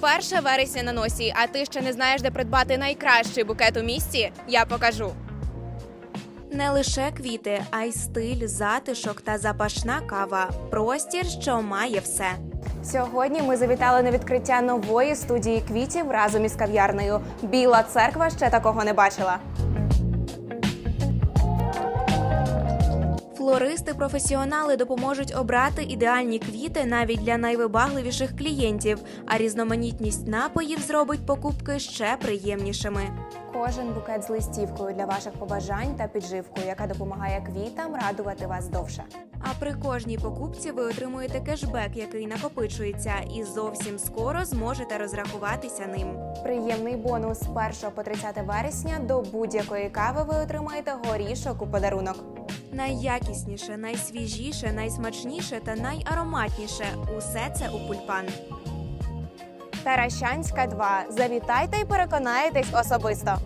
Перше вересня на носі, а ти ще не знаєш, де придбати найкращий букет у місті? Я покажу. Не лише квіти, а й стиль, затишок та запашна кава. Простір, що має все. Сьогодні ми завітали на відкриття нової студії квітів разом із кав'ярнею. Біла церква ще такого не бачила. Флористи-професіонали допоможуть обрати ідеальні квіти навіть для найвибагливіших клієнтів, а різноманітність напоїв зробить покупки ще приємнішими. Кожен букет з листівкою для ваших побажань та підживкою, яка допомагає квітам радувати вас довше. А при кожній покупці ви отримуєте кешбек, який накопичується, і зовсім скоро зможете розрахуватися ним. Приємний бонус з 1 по 30 вересня до будь-якої кави ви отримаєте горішок у подарунок. Найякісніше, найсвіжіше, найсмачніше та найароматніше усе це у пульпан. Таращанська 2. Завітайте і переконаєтесь особисто.